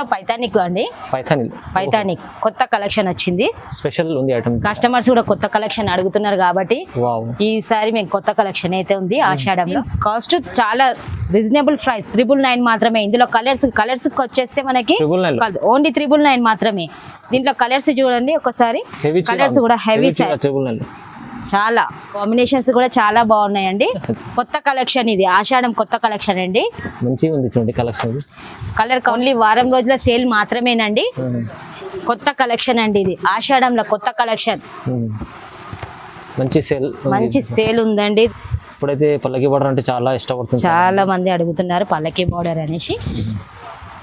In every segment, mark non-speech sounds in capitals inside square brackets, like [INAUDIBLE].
లో పైతానిక్ అండి. పైథాన్ పైతానిక్. కొత్త కలెక్షన్ వచ్చింది. స్పెషల్ ఉంది ఐటమ్. కస్టమర్స్ కూడా కొత్త కలెక్షన్ అడుగుతున్నారు కాబట్టి ఈసారి మేము కొత్త కలెక్షన్ అయితే ఉంది ఆషాఢంలో. కాస్ట్ చాలా రీజనబుల్ ప్రైస్. త్రిబుల్ నైన్ మాత్రమే. ఇందులో కలర్స్ కలర్స్ వచ్చేస్తే మనకి. ఓన్లీ త్రిబుల్ నైన్ మాత్రమే. దీంట్లో కలర్స్ చూడండి ఒకసారి. కలర్స్ కూడా హెవీ ట్రిబుల్ నైన్. చాలా కాంబినేషన్స్ కూడా చాలా బాగున్నాయండి. [LAUGHS] కొత్త కలెక్షన్ ఇది. ఆషాఢం కొత్త కలెక్షన్ అండి. మంచిగా ఉంది చూడండి కలెక్షన్. కలర్ ఓన్లీ వారం రోజుల సేల్ మాత్రమేనండి. కొత్త కలెక్షన్ అండి ఇది. ఆషాఢంలో కొత్త కలెక్షన్. మంచి సేల్ మంచి సేల్ ఉందండి. ఇప్పుడైతే పల్లకి బార్డర్ అంటే చాలా ఇష్టపడుతుంది చాలా మంది అడుగుతున్నారు పల్లకి బార్డర్ అనేసి.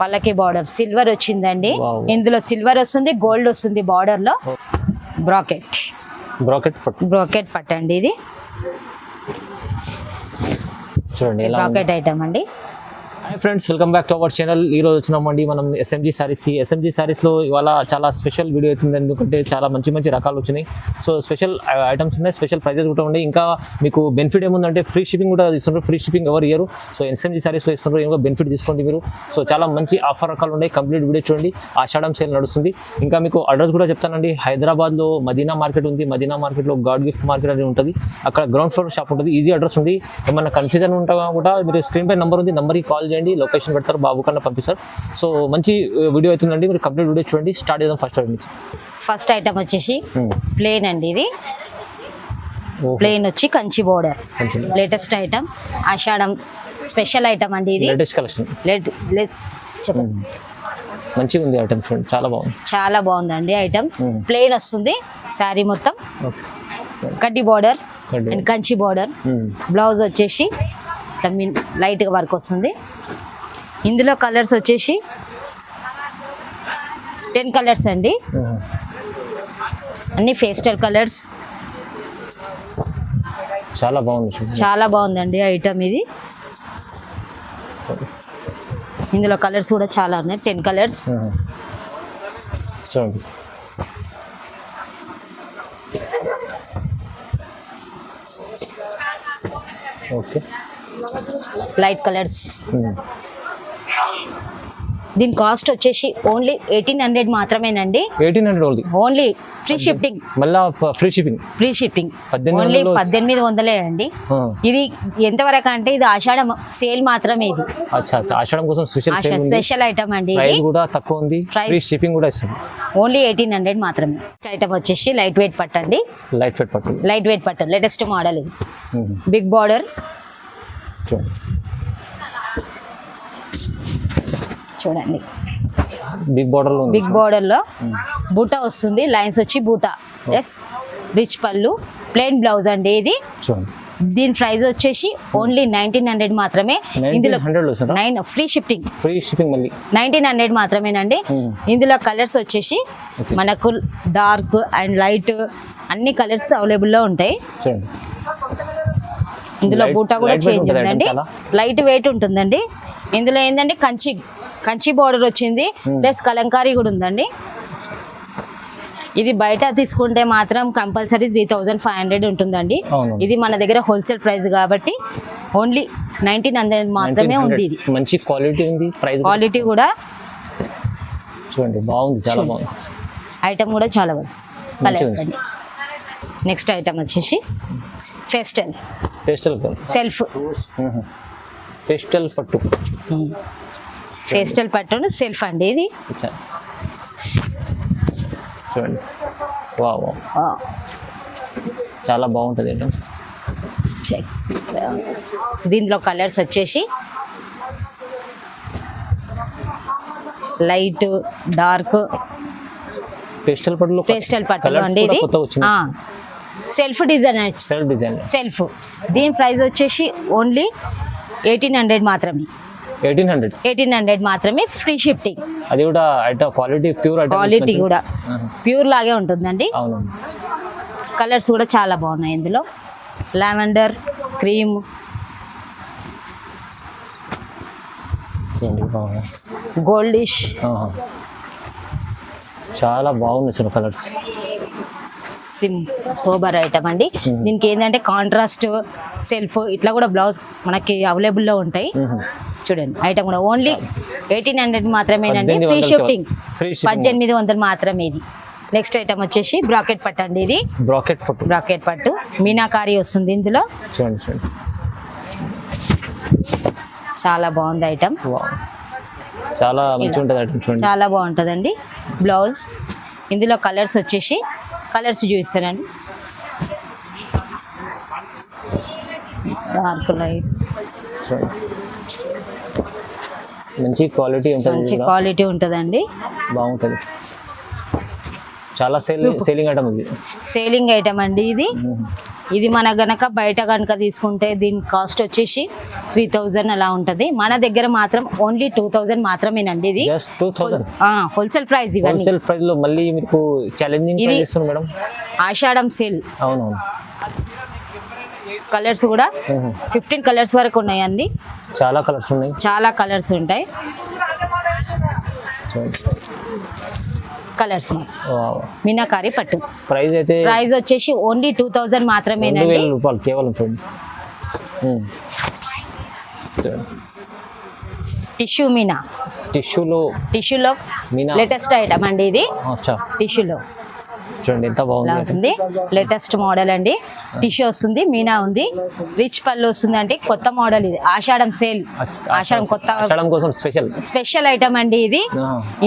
పల్లకి బార్డర్ సిల్వర్ వచ్చిందండి. ఇందులో సిల్వర్ వస్తుంది గోల్డ్ వస్తుంది బార్డర్లో. బ్రాకెట్ బ్రాకెట్ పట్టు. బ్రాకెట్ పట్టండి ఇది. చూడండి. బ్రాకెట్ ఐటమ్ అండి. Hi friends welcome back to our channel ఈ రోజు వచ్చినామండి మనం ఎస్ఎంజీ శారీస్కి ఎస్ఎంజీ సారీస్లో ఇవాళ చాలా స్పెషల్ వీడియో అవుతుంది ఎందుకంటే చాలా మంచి మంచి రకాలు వచ్చినాయి. సో స్పెషల్ ఐటమ్స్ ఉన్నాయి. స్పెషల్ ప్రైజెస్ కూడా ఉన్నాయి. ఇంకా మీకు బెనిఫిట్ ఏముందంటే ఫ్రీ షిప్పింగ్ కూడా ఇస్తున్నారు. ఫ్రీ షిప్పింగ్ ఎవరు ఇయ్యరు. సో ఎస్ఎంజీ శారీస్లో ఇస్తున్నారు. ఇంకా బెనిఫిట్ తీసుకోండి మీరు. సో చాలా మంచి ఆఫర్ రకాలు ఉన్నాయి. కంప్లీట్ వీడియో చూడండి. ఆషాఢం సేల్ నడుస్తుంది. ఇంకా మీకు అడ్రస్ కూడా చెప్తానండి. హైదరాబాద్లో మదీనా మార్కెట్ ఉంది. మదీనా మార్కెట్లో గాడ్ గిఫ్ట్ మార్కెట్ అని ఉంటుంది. అక్కడ గ్రౌండ్ ఫ్లోర్ షాప్ ఉంటుంది. ఈజీ అడ్రస్ ఉంది. ఏమన్నా కన్ఫ్యూజన్ ఉంటా కూడా మీరు స్క్రీన్ పై నెంబర్ ఉంది. నెంబర్కి కాల్ చేయండి. లొకేషన్ పెడతారు బాబు కన్నా పంపిస్తారు. సో మంచి వీడియో అవుతుందండి. మీరు కంప్లీట్ వీడియో చూడండి. స్టార్ట్ చేద్దాం ఫస్ట్ నుంచి. ఫస్ట్ ఐటమ్ వచ్చేసి ప్లేన్ అండి ఇది. ప్లేన్ వచ్చి Kanchi border latest item Ashadham special item అండి ఇది. లేటెస్ట్ కలెక్షన్ లేట్ లేట్ చెప్పండి మంచిగా ఉంది ఐటమ్ చూడండి. చాలా బాగుంది. చాలా బాగుందండి ఐటమ్ Hmm. ప్లేన్ వస్తుంది. శారీ మొత్తం. కడ్డీ border. And Kanchi border blouse వచ్చేసి ఇట్లా మీన్ లైట్గా వర్క్ వస్తుంది. ఇందులో కలర్స్ వచ్చేసి టెన్ కలర్స్ అండి. అన్ని ఫేస్టల్ కలర్స్. చాలా బాగుంది చాలా బాగుందండి ఐటమ్ ఇది. ఇందులో కలర్స్ కూడా చాలా ఉన్నాయి. Ten colours. చూడండి. ఓకే. Light colours. దీని కాస్ట్ వచ్చేసి ఓన్లీ ఎయిటీన్ హండ్రెడ్ మాత్రమేనండి. Eighteen hundred only. Only free shipping. మళ్ళా free shipping. Free shipping. Only పద్దెనిమిది వందలే అండి ఇది ఎంతవరకు అంటే ఇది ఆషాఢ సేల్ మాత్రమే ఇది. ఆషాఢం కోసం స్పెషల్ ఐటమ్ అండి కూడా తక్కువ ఉంది. ఫ్రీ షిప్పింగ్ కూడా ఇస్తుంది ఓన్లీ ఎయిటీన్ హండ్రెడ్ మాత్రమే. ఐటమ్ వచ్చేసి లైట్ వెయిట్ పట్టండి. లైట్ ఫిట్ పట్టు లైట్ వెయిట్ పట్టు లేటెస్ట్ మోడల్ ఇది. Mhm. Big border. చూడండి. బిగ్ బార్డర్లో ఉంది బిగ్ బార్డర్లో బూటా వస్తుంది లైన్స్ వచ్చి బూటా. ఎస్ రిచ్ పళ్ళు ప్లెయిన్ బ్లౌజ్ అండి ఇది. దీని ప్రైస్ వచ్చేసి ఓన్లీ నైన్టీన్ హండ్రెడ్ మాత్రమే. ఇందులో nine free shipping free shipping మళ్ళీ. నైన్టీన్ హండ్రెడ్ మాత్రమేనండి. Hmm. ఇందులో కలర్స్ వచ్చేసి. మనకు డార్క్ అండ్ లైట్ అన్ని కలర్స్ అవైలబుల్లో ఉంటాయి. ఇందులో బూటా కూడా చేంజ్ ఉందండి? లైట్ వెయిట్ ఉంటుందండి. ఇందులో ఏంటంటే కంచి కంచి బార్డర్ వచ్చింది. Hmm. ప్లస్ కలంకారీ కూడా ఉందండి. ఇది బయట తీసుకుంటే మాత్రం compulsory three thousand five hundred ఉంటుందండి. ఇది మన దగ్గర హోల్సేల్ ప్రైస్ కాబట్టి ఓన్లీ నైన్టీన్ హండ్రెడ్ మాత్రమే 1900. ఉంది ఇది. మంచి క్వాలిటీ ఉంది ప్రైస్ క్వాలిటీ కూడా చూడండి బాగుంది చాలా బాగుంది. ఐటమ్ కూడా చాలా బాగుంది. నెక్స్ట్ ఐటమ్ వచ్చేసి ఫెస్టల్ పేస్టల్ సెల్ఫ్. పేస్టల్ పట్టు. ఫెస్టల్ పట్టును సెల్ఫ్ అండి ఇది. చూడండి. వా చాలా బాగుంటుంది ఏంటో. దీంట్లో కలర్స్ వచ్చేసి లైట్ డార్క్. పేస్టల్ పట్టులో పేస్టల్ పట్టులు కలర్స్ అండి ఇది. Self design self design self. దీని ప్రైస్ వచ్చేసి ఓన్లీ ఎయిటీన్ హండ్రెడ్ మాత్రమే. Eighteen hundred? ఎయిటీన్ హండ్రెడ్ మాత్రమే ఫ్రీ షిఫ్టింగ్. అది కూడా ఐటమ్ క్వాలిటీ ప్యూర్ క్వాలిటీ కూడా. ప్యూర్ లాగే ఉంటుందండి. కలర్స్ కూడా చాలా బాగున్నాయి ఇందులో. Lavender cream. గోల్డిష్. చాలా బాగుంది చూడండి కలర్స్. సిమ్ సోబర్ ఐటమ్ అండి. దీనికి ఏంటంటే కాంట్రాస్ట్ సెల్ఫ్ ఇట్లా కూడా బ్లౌజ్ మనకి అవైలబుల్లో ఉంటాయి. చూడండి ఐటమ్ కూడా ఓన్లీ ఎయిటీన్ హండ్రెడ్ మాత్రమేనండి. ఫ్రీ షిప్పింగ్ పద్దెనిమిది వందలు మాత్రమే ఇది నెక్స్ట్ ఐటమ్ వచ్చేసి బ్రాకెట్ పట్టు అండి ఇది. బ్రాకెట్ పట్టు. బ్రాకెట్ పట్టు. మీనాకారి వస్తుంది ఇందులో. చూడండి చూడండి. చాలా బాగుంది ఐటమ్. చాలా మంచిగా ఉంటుంది ఐటమ్ చూడండి. చాలా బాగుంటుందండి బ్లౌజ్. ఇందులో కలర్స్ వచ్చేసి కలర్స్ చూపిస్తానండి. డార్క్ లైట్ మంచి క్వాలిటీ ఉంటుంది మంచి. క్వాలిటీ ఉంటుందండి. బాగుంటుంది. చాలా సేల్ సేలింగ్ ఐటమ్ ఇది. సేలింగ్ ఐటమ్ అండి ఇది. ఇది మన గనక బయట గనక తీసుకుంటే దీని కాస్ట్ వచ్చేసి త్రీ థౌజండ్ అలా ఉంటుంది. మన దగ్గర మాత్రం ఓన్లీ టూ థౌజండ్ మాత్రమేనండి ఇది. హోల్సేల్ ప్రైస్ ఇవన్నీ. హోల్సేల్ ప్రైస్లో మళ్ళీ మీకు ఛాలెంజింగ్ ఇది- మేడం. ఆషాఢం సేల్. అవునవును. కలర్స్ కూడా. ఫిఫ్టీన్ కలర్స్ వరకు ఉన్నాయండి. చాలా కలర్స్ ఉన్నాయి. చాలా కలర్స్ ఉంటాయి. కలర్స్ మీనాకారి పట్టు. ప్రైస్ అయితే ప్రైస్ వచ్చేసి ఓన్లీ టూ థౌజండ్ వేల రూపాయలు కేవలం టిష్యూ మీనా? టిష్యూలో టిష్యూలో లేటెస్ట్ ఐటమ్ అండి ఇది. టిష్యూలో. చూడండి ఎంత బాగుంది. లేటెస్ట్ మోడల్ అండి. టిష్యూ వస్తుంది మీనా ఉంది. రిచ్ పళ్ళు వస్తుంది అంటే కొత్త మోడల్ ఇది. ఆషాఢం సేల్ ఆషాఢం కొత్త కోసం స్పెషల్ స్పెషల్ ఐటమ్ అండి ఇది.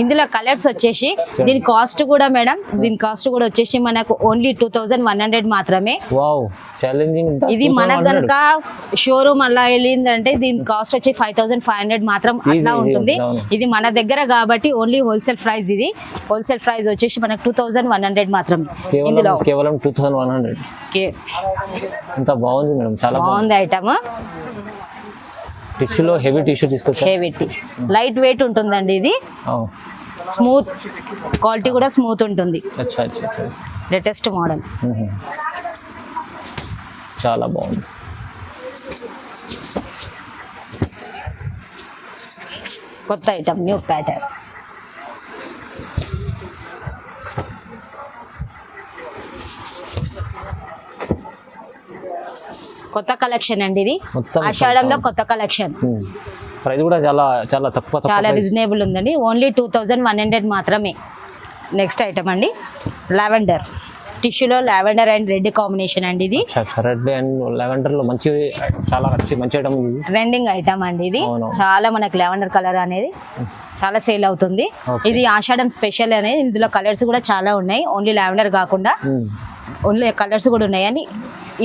ఇందులో కలర్స్ వచ్చేసి దీని కాస్ట్ కూడా మేడం దీని కాస్ట్ కూడా వచ్చేసి మనకు only two thousand one hundred మాత్రమే. ఇది మనకు గనుక షోరూమ్ అలా వెళ్ళిందంటే దీని కాస్ట్ వచ్చి ఫైవ్ థౌసండ్ ఫైవ్ హండ్రెడ్ మాత్రం అట్లా easy ఉంటుంది. ఇది మన దగ్గర కాబట్టి ఓన్లీ హోల్సేల్ ప్రైస్ ఇది. హోల్సేల్ ప్రైస్ వచ్చేసి మనకు టూ థౌసండ్ వన్ హండ్రెడ్ మాత్రం కేవలం ఇందులో కేవలం టూ థౌసండ్ వన్ హండ్రెడ్ ఎంత బాగుంది మేడం చాలా బాగుంది. ఐటమ్. టిష్యూలో హెవీ టిష్యూ తీసుకొచ్చా? హెవీ లైట్ వెయిట్ ఉంటుందండి ఇది. స్మూత్ క్వాలిటీ కూడా స్మూత్ ఉంటుంది. అచ్చా అచ్చా అచ్చా. Latest model. చాలా బాగుంది. కొత్త ఐటమ్ న్యూ ప్యాటర్న్ కొత్త కలెక్షన్ అండి ఇది. ఆషాఢంలో కొత్త కలెక్షన్ ప్రైస్ కూడా చాలా చాలా తక్కువ చాలా. రీజనబుల్ ఉందండి. Only two thousand one hundred మాత్రమే. నెక్స్ట్ ఐటమ్ అండి. లావెండర్ టిష్యూలో లావెండర్ అండ్ రెడ్ కాంబినేషన్ అండి ఇది. రెడ్ అండ్ లెవెండర్లో మంచి చాలా మంచి మంచి ఐటమ్ ట్రెండింగ్ ఐటమ్ అండి ఇది. చాలా మనకి లావెండర్ కలర్ అనేది చాలా సేల్ అవుతుంది. ఇది ఆషాఢం స్పెషల్ అనేది. ఇందులో కలర్స్ కూడా చాలా ఉన్నాయి. ఓన్లీ లావెండర్ కాకుండా. ఓన్లీ కలర్స్ కూడా ఉన్నాయని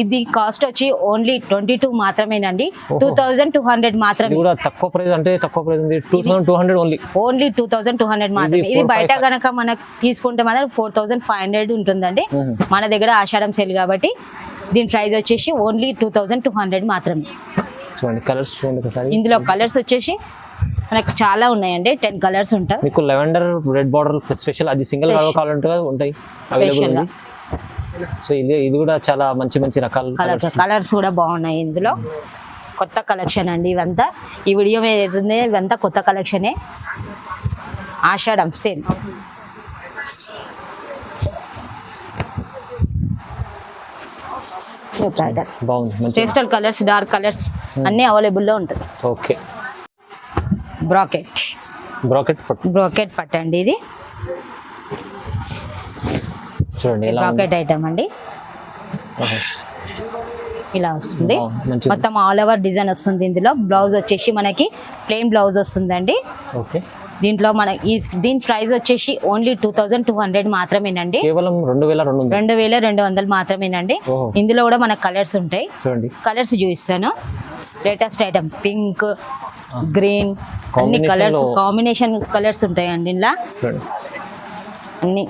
ఇది కాస్ట్ వచ్చి ఓన్లీ ట్వంటీ టూ మాత్రమేనండి. టూ థౌజండ్ టూ హండ్రెడ్ మాత్రమే. కూడా తక్కువ ప్రైస్ అంటే తక్కువ ప్రైస్ ఉంది. Two thousand two hundred only. Only two thousand two hundred మాత్రమే. ఇది బయట గనక మనకు తీసుకుంటే మాత్రం ఫోర్ థౌజండ్ ఫైవ్ హండ్రెడ్ ఉంటుందండి. మన దగ్గర ఆషాఢం సేల్ కాబట్టి దీని ప్రైస్ వచ్చేసి only two thousand two hundred మాత్రమే. చూడండి కలర్స్ చూడండి ఇందులో కలర్స్ వచ్చేసి మనకు చాలా ఉన్నాయండి. టెన్ కలర్స్ ఉంటాయి. మీకు లెవెండర్ రెడ్ బార్డర్ స్పెషల్ అది సింగిల్. కావాలంటే ఉంటాయి. అవైలబుల్ సో ఇది ఇది కూడా చాలా మంచి మంచి రకాల కలర్స్. కలర్స్ కూడా బాగున్నాయి ఇందులో. కొత్త కలెక్షన్ అండి ఇవంతా. ఈ వీడియో ఏదైతే ఇవంతా కొత్త కలెక్షనే ఆషాఢం సేల్ బాగుంది పేస్టల్ కలర్స్ డార్క్ కలర్స్ అన్నీ అవైలబుల్లో ఉంటుంది. ఓకే బ్రాకెట్ బ్రాకెట్ పట్టు. బ్రాకెట్ పట్టండి ఇది. చూడండి. బ్రాకెట్ ఐటమ్ అండి. ఇలా వస్తుంది. మొత్తం ఆల్ ఓవర్ డిజైన్ వస్తుంది ఇందులో. బ్లౌజ్ వచ్చేసి మనకి ప్లెయిన్ బ్లౌజ్ వస్తుందండి. ఓకే. దీంట్లో మన ఈ దీని ప్రైస్ వచ్చేసి only two thousand two hundred మాత్రమేనండి. కేవలం రెండు వేల రెండు వేల రెండు వందలు మాత్రమేనండి. ఇందులో కూడా మనకు కలర్స్ ఉంటాయి. చూడండి. కలర్స్ చూపిస్తాను. లేటెస్ట్ ఐటమ్ పింక్ గ్రీన్ అన్ని కలర్స్ కాంబినేషన్ కలర్స్ ఉంటాయండి ఇలా అన్ని.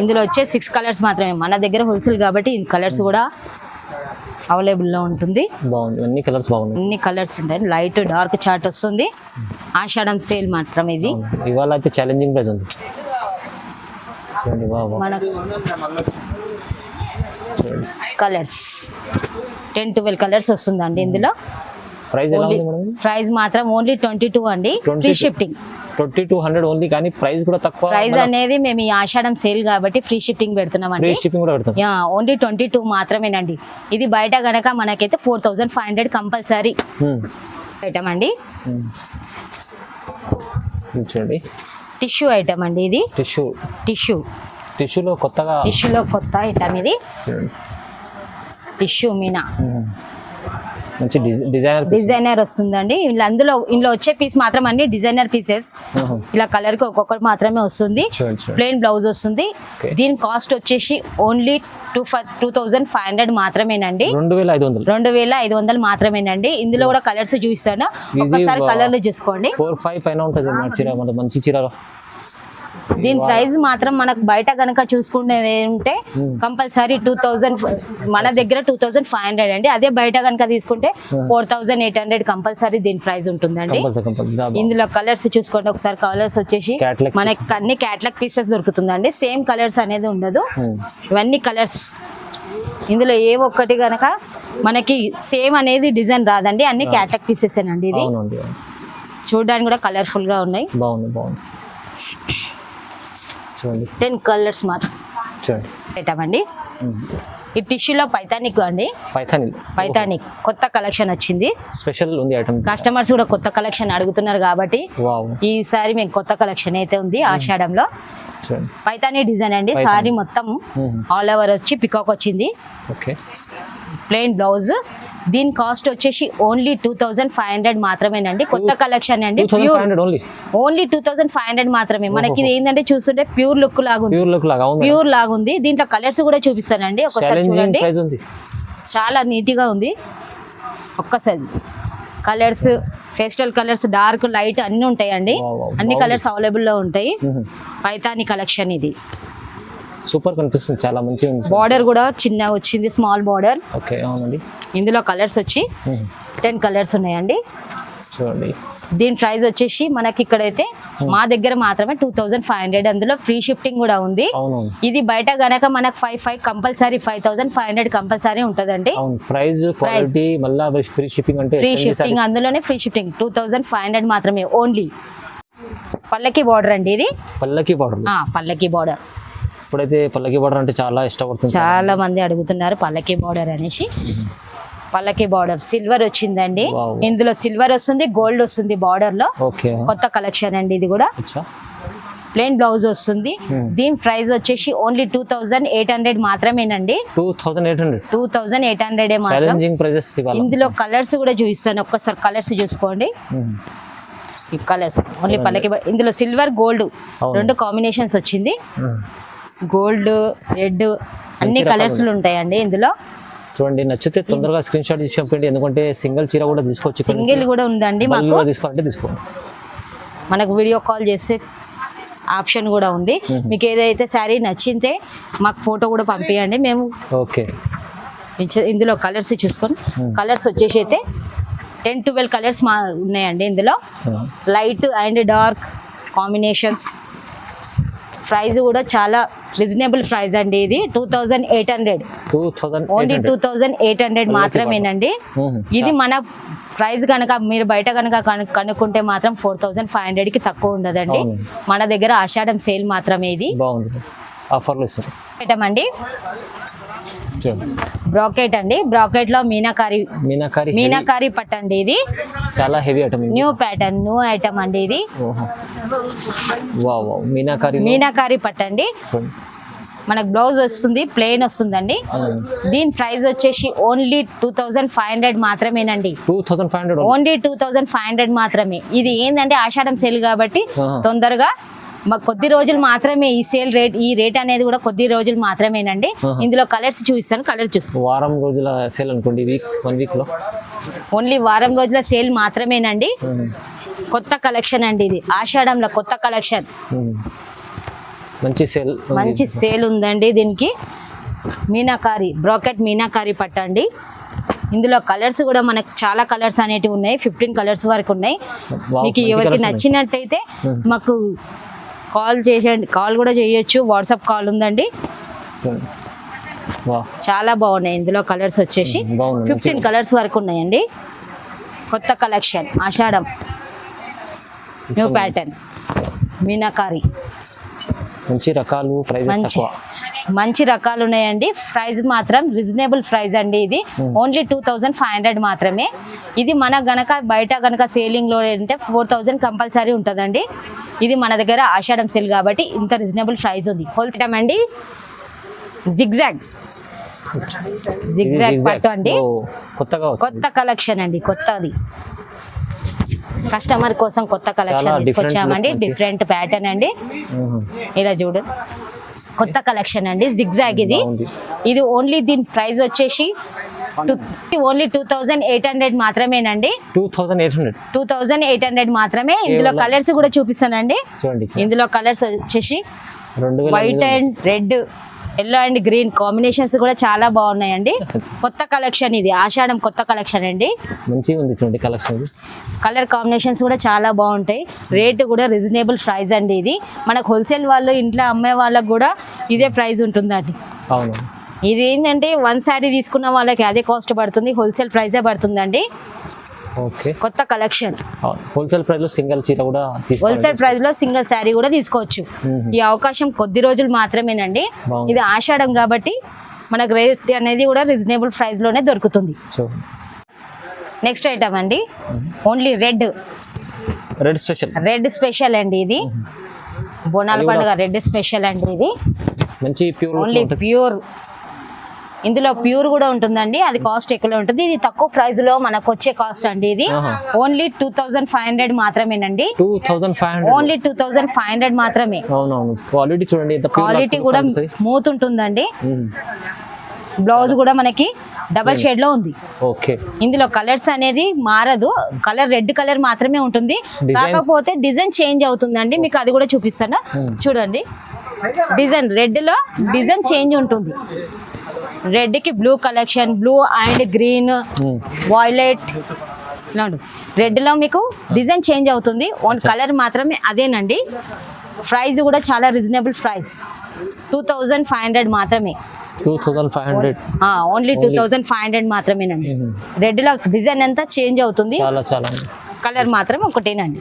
ఇందులో వచ్చే సిక్స్ కలర్స్ మాత్రమే. మన దగ్గర హోల్సేల్ కాబట్టి ఈ కలర్స్ కూడా అవైలబుల్లో ఉంటుంది. బాగుంది. అన్ని కలర్స్ బాగున్నాయి. అన్ని కలర్స్ ఉంటాయి. లైట్ డార్క్ చార్ట్ వస్తుంది. ఆషాఢం సేల్ మాత్రం ఇది. ఇవాళ అయితే ఛాలెంజింగ్ ప్రైస్ ఉంది. మన కలర్స్ టెన్ ట్వెల్వ్ కలర్స్ వస్తుందండి ఇందులో. ప్రైస్ మాత్రం ఓన్లీ ట్వంటీ టూ అండి. 22. Free shifting twenty two hundred only కానీ ప్రైస్ కూడా తక్కువ ప్రైస్ అనేది మేము ఈ ఆషాఢం సేల్ కాబట్టి ఫ్రీ షిప్పింగ్ ఫ్రీ పెడుతున్నామండి షిప్పింగ్ కూడా పెడతాం. యా ఓన్లీ ట్వంటీ టూ మాత్రమేనండి. ఇది బయట గనక మనకైతే four thousand five hundred compulsory Hmm. Item అండి. Hmm. చూడండి. టిష్యూ ఐటమ్ అండి ఇది. టిష్యూ టిష్యూ టిష్యూలో కొత్తగా టిష్యూలో కొత్త ఐటమ్ ఇది. టిష్యూ మీనా. మ్మ్. మంచి డిజై డిజైనర్. డిజైనర్ వస్తుందండి. ఇలా అందులో ఇందులో వచ్చే పీస్ మాత్రం అన్ని డిజైనర్ పీసెస్. ఇలా కలర్కి ఒక్కొక్కటి మాత్రమే వస్తుంది. ప్లెయిన్ బ్లౌజ్ వస్తుంది. దీని కాస్ట్ వచ్చేసి only two five two thousand five hundred మాత్రమేనండి. రెండు వేల ఐదు వందలు. రెండు వేల ఐదు వందలు మాత్రమేనండి. ఇందులో కూడా కలర్స్ చూపిస్తాను. ఒక్కసారి వా- కలర్లు చూసుకోండి. ఫోర్ ఫైవ్ పైన ఉంటుంది. మన చీర మంచి చీర దీని ప్రైస్ మాత్రం మనకు బయట కనుక చూసుకునేది ఉంటే కంపల్సరీ టూ థౌజండ్ మన దగ్గర టూ థౌజండ్ ఫైవ్ హండ్రెడ్ అండి. అదే బయట కనుక తీసుకుంటే four thousand eight hundred compulsory దీని ప్రైస్ ఉంటుందండి. ఇందులో కలర్స్ చూసుకోండి ఒకసారి. కలర్స్ వచ్చేసి మనకి అన్ని క్యాట్లాగ్ పీసెస్ దొరుకుతుందండి. సేమ్ కలర్స్ అనేది ఉండదు. ఇవన్నీ కలర్స్. ఇందులో ఏ ఒక్కటి గనక మనకి సేమ్ అనేది డిజైన్ రాదండి. అన్ని క్యాట్లాగ్ పీసెస్ అండి ఇది. చూడడానికి కూడా కలర్ఫుల్గా ఉన్నాయి. బాగుంది బాగుంది. టెన్ కలర్స్ మాత్రం. చూడండి. పెట్టామండి. ఈ టిష్యూలో పైతానిక్ అండి. పైథాని పైతానిక్. కొత్త కలెక్షన్ వచ్చింది. స్పెషల్ ఉంది ఐటమ్ కస్టమర్స్ కూడా కొత్త కలెక్షన్ అడుగుతున్నారు కాబట్టి ఈసారి మేము కొత్త కలెక్షన్ అయితే ఉంది ఆషాఢంలో పైతానీ డిజైన్ అండి. సారీ మొత్తం. ఆల్ ఓవర్ వచ్చి పికాక్ వచ్చింది. ప్లెయిన్ బ్లౌజ్ దీని కాస్ట్ వచ్చేసి only two thousand five hundred మాత్రమేనండి. కొత్త కలెక్షన్ అండి. Thousand only two thousand five hundred మాత్రమే. మనకి ఇది ఏంటంటే చూస్తుంటే ప్యూర్ లుక్ లాగుంది. ప్యూర్ లుక్ లాగా ప్యూర్ లాగుంది. దీంట్లో కలర్స్ కూడా చూపిస్తానండి. ఒకసారి చూడండి. చాలా నీట్గా ఉంది. ఒక్కసారి colours pastel colours dark light అన్ని ఉంటాయండి. అన్ని. కలర్స్ అవైలబుల్లో ఉంటాయి పైతాని కలెక్షన్ ఇది. సూపర్ కనిపిస్తుంది చాలా మంచిగా ఉంది. బార్డర్ కూడా చిన్న వచ్చింది స్మాల్ బార్డర్ ఓకే అవునండి. ఇందులో కలర్స్ వచ్చి. టెన్ కలర్స్ ఉన్నాయండి. చూడండి. దీని ప్రైస్ వచ్చేసి మనకి ఇక్కడైతే మా దగ్గర మాత్రమే టూ థౌజండ్ ఫైవ్ హండ్రెడ్ అందులో ఫ్రీ షిఫ్టింగ్ కూడా ఉంది. ఇది బయట గనక మనకు five five compulsory five thousand five hundred compulsory ఉంటుందండి. ప్రైస్ క్వాలిటీ మళ్ళీ ఫ్రీ షిప్పింగ్ అంటే ఫ్రీ షిఫ్టింగ్. అందులోనే free shifting two thousand five hundred మాత్రమే ఓన్లీ పల్లకి బార్డర్ అండి ఇది? పల్లకి బార్డర్ పల్లకి బార్డర్ ఇప్పుడైతే పల్లకి బార్డర్ అంటే చాలా ఇష్టపడుతుంది చాలా మంది అడుగుతున్నారు పల్లకి బార్డర్ అనేసి. పల్లకి బార్డర్ సిల్వర్ వచ్చిందండి. ఇందులో సిల్వర్ వస్తుంది గోల్డ్ వస్తుంది బార్డర్లో. కొత్త కలెక్షన్ అండి ఇది కూడా. ప్లెయిన్ బ్లౌజ్ వస్తుంది. Hmm. దీని ప్రైస్ వచ్చేసి only two thousand eight hundred మాత్రమేనండి. Two thousand eight hundred two eight hundred ఇందులో కలర్స్ కూడా చూపిస్తాను. ఒక్కసారి కలర్స్ చూసుకోండి. మ్మ్. ఈ కలర్స్ ఓన్లీ పల్లకి ఇందులో సిల్వర్ గోల్డ్. రెండు కాంబినేషన్స్ వచ్చింది. మ్మ్. గోల్డ్ రెడ్ అన్ని కలర్స్ ఉంటాయండి ఇందులో. చూడండి నచ్చితే తొందరగా స్క్రీన్ షాట్ తీసి పంపండి ఎందుకంటే సింగిల్ చీర కూడా తీసుకోవచ్చు సింగిల్. కూడా ఉందండి మాకు. తీసుకోవాలంటే తీసుకోండి. మనకు వీడియో కాల్ చేసే ఆప్షన్ కూడా ఉంది. మీకు ఏదైతే శారీ నచ్చితే మాకు ఫోటో కూడా పంపించండి మేము ఓకే. ఇందులో కలర్స్ చూసుకొని. కలర్స్ వచ్చేసి అయితే టెన్ ట్వెల్వ్ కలర్స్ మా ఉన్నాయండి ఇందులో. Light and dark combinations. Price కూడా చాలా రీజనబుల్ ప్రైస్ అండి ఇది. Two thousand eight hundred. Only two thousand eight hundred. మాత్రమేనండి. ఇది మన ప్రైస్ కనుక మీరు బయట కనుక కను- కనుక్కుంటే మాత్రం ఫోర్ థౌజండ్ ఫైవ్ హండ్రెడ్కి తక్కువ ఉండదండి. మన దగ్గర ఆషాఢం సేల్ మాత్రమే ఇది. ఆఫర్లు ఇస్తాం అండి బ్రాకెట్ అండి. బ్రాకెట్లో మీనాకారి మీనాకారి. మీనాకారి పట్టు అండి ఇది. చాలా heavy item new pattern new item అండి ఇది. మీనాకారి మీనాకారి పట్టు అండి. చూడండి మనకు బ్లౌజ్ వస్తుంది ప్లెయిన్ వస్తుందండి. దీని ప్రైస్ వచ్చేసి only two thousand five hundred మాత్రమేనండి. Two thousand five hundred only two thousand five hundred మాత్రమే. ఇది ఏంటంటే ఆషాఢం సేల్ కాబట్టి. తొందరగా మాకు కొద్ది రోజులు మాత్రమే ఈ సేల్ రేట్ ఈ రేట్ అనేది కూడా కొద్ది రోజులు మాత్రమేనండి. ఇందులో కలర్స్ చూపిస్తాను కలర్ చూస్తాను వారం రోజుల సేల్ అనుకోండి వీక్ వన్ వీక్లో? ఓన్లీ వారం రోజుల సేల్ మాత్రమేనండి. కొత్త కలెక్షన్ అండి ఇది. ఆషాఢంలో కొత్త కలెక్షన్. మంచి సేల్ మంచి సేల్ ఉందండి దీనికి. మీనాకారి బ్రాకెట్ మీనాకారి పట్టండి ఇందులో కలర్స్ కూడా మనకు చాలా కలర్స్ అనేటివి ఉన్నాయి. ఫిఫ్టీన్ కలర్స్ వరకు ఉన్నాయి. మీకు ఎవరికి. నచ్చినట్టయితే. మాకు కాల్ చేసేయండి. కాల్ కూడా చేయొచ్చు. వాట్సాప్ కాల్ ఉందండి. చాలా బాగున్నాయి. ఇందులో కలర్స్ వచ్చేసి ఫిఫ్టీన్. కలర్స్ వరకు ఉన్నాయండి. కొత్త collection. Ashadham. New pattern meenakari. మంచి రకాలు మంచి మంచి రకాలు ఉన్నాయండి. ప్రైస్ మాత్రం రీజనబుల్ ప్రైస్ అండి ఇది. Only two thousand five hundred మాత్రమే. ఇది మన గనక బయట గనక సేలింగ్లో అంటే ఫోర్ థౌజండ్ కంపల్సరీ ఉంటుందండి. ఇది మన దగ్గర ఆషాఢం సెల్ కాబట్టి ఇంత రీజనబుల్ ప్రైస్ ఉంది. హోల్సేల్ అండి. జిగ్జాగ్ జిగ్జాగ్ పట్టు అండి. కొత్తగా కొత్త కలెక్షన్ అండి కొత్తది. కస్టమర్ కోసం కొత్త కలెక్షన్ తీసుకొచ్చామండి. డిఫరెంట్ ప్యాటర్న్ అండి. ఇలా చూడు. కొత్త కలెక్షన్ అండి జిగ్జాగ్ ఇది. ఇది ఓన్లీ దీని ప్రైస్ వచ్చేసి only two thousand eight hundred మాత్రమేనండి. Two thousand eight hundred two thousand eight hundred మాత్రమే. ఇందులో కలర్స్ కూడా చూపిస్తానండి. చూడండి ఇందులో కలర్స్ వచ్చేసి white and red yellow and green combinations కూడా చాలా బాగున్నాయండి. కొత్త కలెక్షన్ ఇది ఆషాఢం కొత్త కలెక్షన్ అండి. మంచిగా ఉంది చూడండి కలెక్షన్ కలర్ కాంబినేషన్స్ కూడా చాలా బాగుంటాయి. రేట్ కూడా రీజనబుల్ ప్రైస్ అండి ఇది. మనకు హోల్సేల్ వాళ్ళు ఇంట్లో అమ్మే వాళ్ళకి కూడా ఇదే ప్రైస్ ఉంటుందండి. అవును. ఇది ఏంటంటే వన్ శారీ తీసుకున్న వాళ్ళకి అదే కాస్ట్ పడుతుంది హోల్సేల్ ప్రైజే పడుతుందండి. ఓకే. కొత్త కలెక్షన్ హోల్సేల్ ప్రైస్లో సింగిల్ చీర కూడా హోల్సేల్ ప్రైస్లో సింగిల్ శారీ కూడా తీసుకోవచ్చు. ఈ అవకాశం కొద్ది రోజులు మాత్రమేనండి. ఇది ఆషాఢం కాబట్టి మనకు రేట్ అనేది కూడా రీజనబుల్ ప్రైస్లోనే దొరుకుతుంది. నెక్స్ట్ ఐటమ్ అండి. Only red red special red special అండి ఇది. బోనాల పండుగ రెడ్ స్పెషల్ అండి ఇది. మంచి ప్యూర్ ఓన్లీ ప్యూర్ ఇందులో ప్యూర్ కూడా ఉంటుందండి. అది కాస్ట్ ఎక్కువ ఉంటుంది. ఇది తక్కువ ప్రైస్లో మనకు వచ్చే కాస్ట్ అండి ఇది. Only two thousand five hundred మాత్రమేనండి. Only two thousand five hundred మాత్రమే. క్వాలిటీ చూడండి క్వాలిటీ కూడా. స్మూత్ ఉంటుందండి. బ్లౌజ్ కూడా మనకి డబల్ షేడ్లో ఉంది. ఓకే. ఇందులో కలర్స్ అనేది మారదు. కలర్ రెడ్ కలర్ మాత్రమే ఉంటుంది. కాకపోతే డిజైన్ చేంజ్ అవుతుందండి. మీకు అది కూడా చూపిస్తాను. చూడండి. డిజైన్ రెడ్లో డిజైన్ చేంజ్ ఉంటుంది. రెడ్కి blue collection blue and green hmm. Violet రెడ్లో మీకు డిజైన్ చేంజ్ అవుతుంది. ఓన్ కలర్ మాత్రమే అదేనండి. ప్రైస్ కూడా చాలా reasonable price. Two thousand five hundred మాత్రమే. Two thousand five hundred. Only two thousand five hundred మాత్రమేనండి. మ్మ్. రెడ్లో డిజైన్ అంతా చేంజ్ అవుతుంది? కలర్ మాత్రం ఒకటేనండి.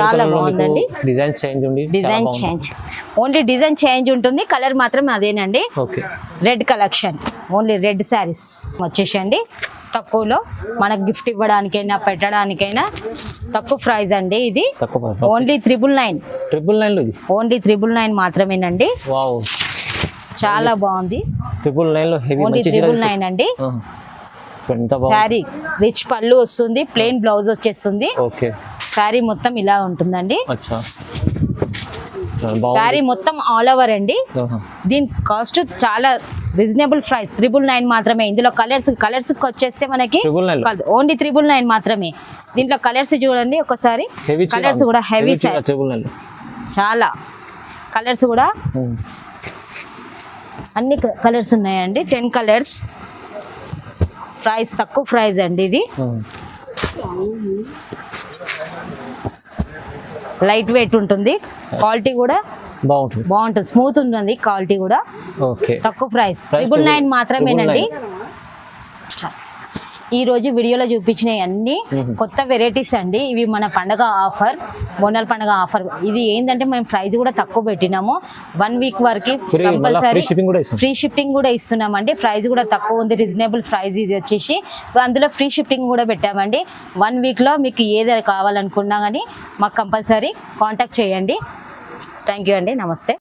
చాలా బాగుందండి. డిజైన్ చేంజ్ ఉంది design change. Only design change ఉంటుంది కలర్ మాత్రం అదేనండి. Okay. Red collection only red saris వచ్చేసండి. తక్కువలో మనకు గిఫ్ట్ ఇవ్వడానికైనా పెట్టడానికైనా తక్కువ ప్రైస్ అండి ఇది. Only triple nine triple nine only triple nine మాత్రమేనండి. చాలా బాగుంది. ట్రిపుల్ నైన్లో హెవీ ఓన్లీ త్రిబుల్ నైన్ అండి. శారీ రిచ్ పళ్ళు వస్తుంది ప్లెయిన్ బ్లౌజ్ వచ్చేస్తుంది. ఓకే శారీ మొత్తం ఇలా ఉంటుందండి. శారీ మొత్తం ఆల్ ఓవర్ అండి. దీని కాస్ట్ చాలా రీజనబుల్ ప్రైస్ త్రిబుల్ నైన్ మాత్రమే. ఇందులో కలర్స్ కలర్స్ వచ్చేస్తే మనకి? ఓన్లీ త్రిబుల్ నైన్ మాత్రమే. దీంట్లో కలర్స్ చూడండి ఒకసారి. కలర్స్ కూడా హెవీ చాలా. కలర్స్ కూడా అన్ని కలర్స్ ఉన్నాయండి. టెన్ కలర్స్ ప్రైస్ తక్కువ ప్రైస్ అండి ఇది. లైట్ వెయిట్ ఉంటుంది. క్వాలిటీ కూడా బాగుంటుంది. బాగుంటుంది. స్మూత్ ఉంటుంది క్వాలిటీ కూడా. ఓకే. తక్కువ ప్రైస్. ట్రిపుల్ నైన్ మాత్రమేనండి. ఈ రోజు వీడియోలో చూపించినవి అన్ని. కొత్త వెరైటీస్ అండి. ఇవి మన పండగ ఆఫర్ బోనాల పండగ ఆఫర్. ఇది ఏంటంటే మేము ప్రైస్ కూడా తక్కువ పెట్టినాము. వన్ వీక్ వరకు కంపల్సరీ ఫ్రీ షిప్పింగ్ కూడా ఇస్తున్నామండి. ప్రైస్ కూడా తక్కువ ఉంది రీజనబుల్ ప్రైస్ ఇది వచ్చేసి. అందులో ఫ్రీ షిప్పింగ్ కూడా పెట్టామండి. వన్ వీక్లో మీకు ఏది కావాలనుకున్నా కానీ మాకు కంపల్సరీ కాంటాక్ట్ చేయండి. థ్యాంక్ యూ అండి. నమస్తే.